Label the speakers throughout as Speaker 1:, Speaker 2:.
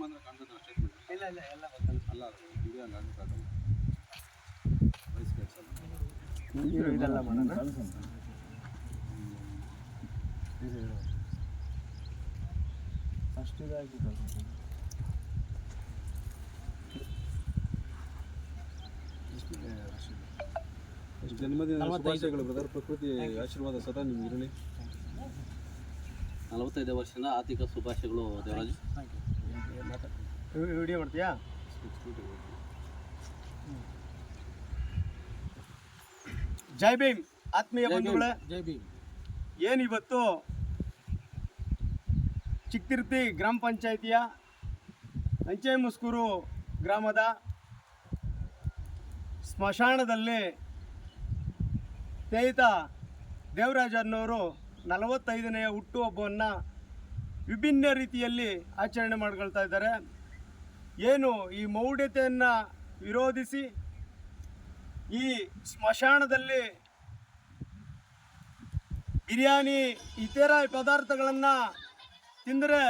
Speaker 1: ಕಾಣ್ತದೆ ಸ್ಟೇಟ್ಮೆಂಟ್
Speaker 2: ಇಲ್ಲ ಇಲ್ಲ ಎಲ್ಲ
Speaker 1: ಅಲ್ಲ ವಿಡಿಯೋ ಹಂಗೆ ಆಗಕ್ಕಾಗಲ್ಲ ವಯಸ್ಸು ಕೆಲಸ
Speaker 2: ಇದೆಲ್ಲ ಮಾಡೋಣ
Speaker 3: ಫಸ್ಟ್ ಇದಾಗಿ
Speaker 1: ಜನ್ಮದಿನ ಶುಭಾಶಯಗಳು ಬ್ರದರ್ ಪ್ರಕೃತಿ ಆಶೀರ್ವಾದ ಸದಾ ನಿಮ್ಗೆ ಇರಲಿ.
Speaker 4: ನಲವತ್ತೈದು ವರ್ಷದ ಆರ್ಥಿಕ ಶುಭಾಶಯಗಳು ದೇವರಾಜ್.
Speaker 2: ವಿಡಿಯೋ ಮಾಡ್ತೀಯಾ? ಜೈ ಭೀಮ್. ಆತ್ಮೀಯ ಬಂಧುಗಳೇ
Speaker 3: ಜೈ ಭೀಮ್.
Speaker 2: ಏನಿವತ್ತು? ಚಿಕ್ತಿರ್ತಿ ಗ್ರಾಮ ಪಂಚಾಯಿತಿಯ ಅಂಚೆ ಮುಸ್ಕೂರು ಗ್ರಾಮದ ಸ್ಮಶಾನದಲ್ಲಿ ಸ್ನೇಹಿತ ದೇವರಾಜ್ ಅನ್ನೋರು ನಲವತ್ತೈದನೆಯ ಹುಟ್ಟುಹಬ್ಬವನ್ನು ವಿಭಿನ್ನ ರೀತಿಯಲ್ಲಿ ಆಚರಣೆ ಮಾಡ್ಕೊಳ್ತಾ ಇದ್ದಾರೆ. ಏನು ಈ ಮೌಢ್ಯತೆಯನ್ನು ವಿರೋಧಿಸಿ ಈ ಸ್ಮಶಾನದಲ್ಲಿ ಬಿರಿಯಾನಿ, ಇತರ ಪದಾರ್ಥಗಳನ್ನು ತಿಂದರೆ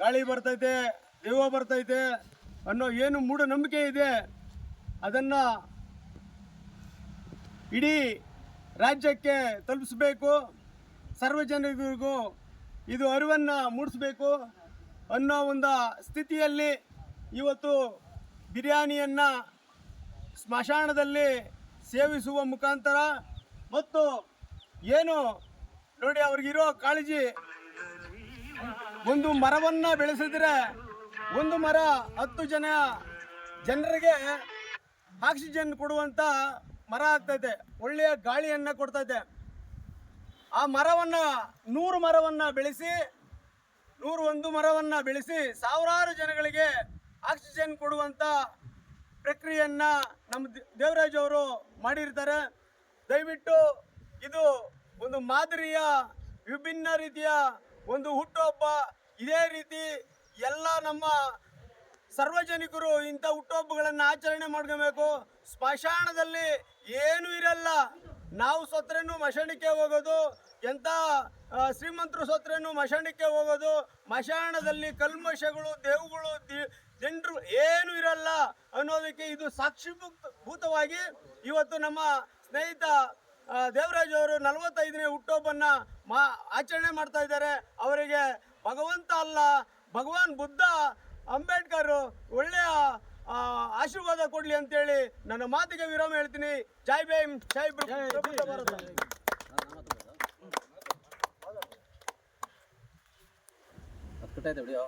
Speaker 2: ಗಾಳಿ ಬರ್ತೈತೆ ದೆವ್ವ ಬರ್ತೈತೆ ಅನ್ನೋ ಏನು ಮೂಢನಂಬಿಕೆ ಇದೆ, ಅದನ್ನು ಇಡೀ ರಾಜ್ಯಕ್ಕೆ ತಲುಪಿಸ್ಬೇಕು. ಸಾರ್ವಜನಿಕರಿಗೂ ಇದು ಅರಿವನ್ನು ಮೂಡಿಸ್ಬೇಕು. ಅನ್ನೋ ಒಂದು ಸ್ಥಿತಿಯಲ್ಲಿ ಇವತ್ತು ಬಿರಿಯಾನಿಯನ್ನು ಸ್ಮಶಾನದಲ್ಲಿ ಸೇವಿಸುವ ಮುಖಾಂತರ ಮತ್ತು ಏನು ನೋಡಿ ಅವ್ರಿಗಿರೋ ಕಾಳಜಿ, ಒಂದು ಮರವನ್ನು ಬೆಳೆಸಿದ್ರೆ ಒಂದು ಮರ ಹತ್ತು ಜನ ಜನರಿಗೆ ಆಕ್ಸಿಜನ್ ಕೊಡುವಂತ ಮರ ಆಗ್ತೈತೆ, ಒಳ್ಳೆಯ ಗಾಳಿಯನ್ನು ಕೊಡ್ತೈತೆ. ಆ ಮರವನ್ನು, ನೂರು ಮರವನ್ನು ಬೆಳೆಸಿ ನೂರು ಒಂದು ಮರವನ್ನು ಬೆಳೆಸಿ ಸಾವಿರಾರು ಜನಗಳಿಗೆ ಆಕ್ಸಿಜನ್ ಕೊಡುವಂತ ಪ್ರಕ್ರಿಯೆಯನ್ನು ನಮ್ಮ ದೇವರಾಜ್ ಅವರು ಮಾಡಿರ್ತಾರೆ. ದಯವಿಟ್ಟು ಇದು ಒಂದು ಮಾದರಿಯ ವಿಭಿನ್ನ ರೀತಿಯ ಒಂದು ಹುಟ್ಟುಹಬ್ಬ. ಇದೇ ರೀತಿ ಎಲ್ಲ ನಮ್ಮ ಸಾರ್ವಜನಿಕರು ಇಂಥ ಹುಟ್ಟುಹಬ್ಬಗಳನ್ನು ಆಚರಣೆ ಮಾಡ್ಕೋಬೇಕು. ಸ್ಮಶಾನದಲ್ಲಿ ಏನೂ ಇರಲ್ಲ. ನಾವು ಸತ್ರನು ಮಶಾಣಕ್ಕೆ ಹೋಗೋದು. ಆ, ಶ್ರೀಮಂತರು ಸೋತ್ರೇನು ಮಶಾಣಕ್ಕೆ ಹೋಗೋದು? ಮಶಾಣದಲ್ಲಿ ಕಲ್ಮಶಗಳು ದೇವುಗಳು ಜನರು ಏನು ಇರಲ್ಲ ಅನ್ನೋದಕ್ಕೆ ಇದು ಸಾಕ್ಷಿಭೂತವಾಗಿ ಇವತ್ತು ನಮ್ಮ ಸ್ನೇಹಿತ ದೇವರಾಜ್ ಅವರು ನಲವತ್ತೈದನೇ ಹುಟ್ಟುಹಬ್ಬನ್ನ ಮಾ ಆಚರಣೆ ಮಾಡ್ತಾ ಇದ್ದಾರೆ. ಅವರಿಗೆ ಭಗವಂತ ಅಲ್ಲ ಭಗವಾನ್ ಬುದ್ಧ ಅಂಬೇಡ್ಕರ್ ಒಳ್ಳೆಯ ಆಶೀರ್ವಾದ ಕೊಡ್ಲಿ ಅಂತೇಳಿ ನನ್ನ ಮಾತಿಗೆ ವಿರಾಮ ಹೇಳ್ತೀನಿ. ಜೈ ಭೀಮ್ ಜೈ ಭಾರತ
Speaker 4: ಹತ್ತು ಕಟ್ಟೈತೆ ವಿಡಿಯೋ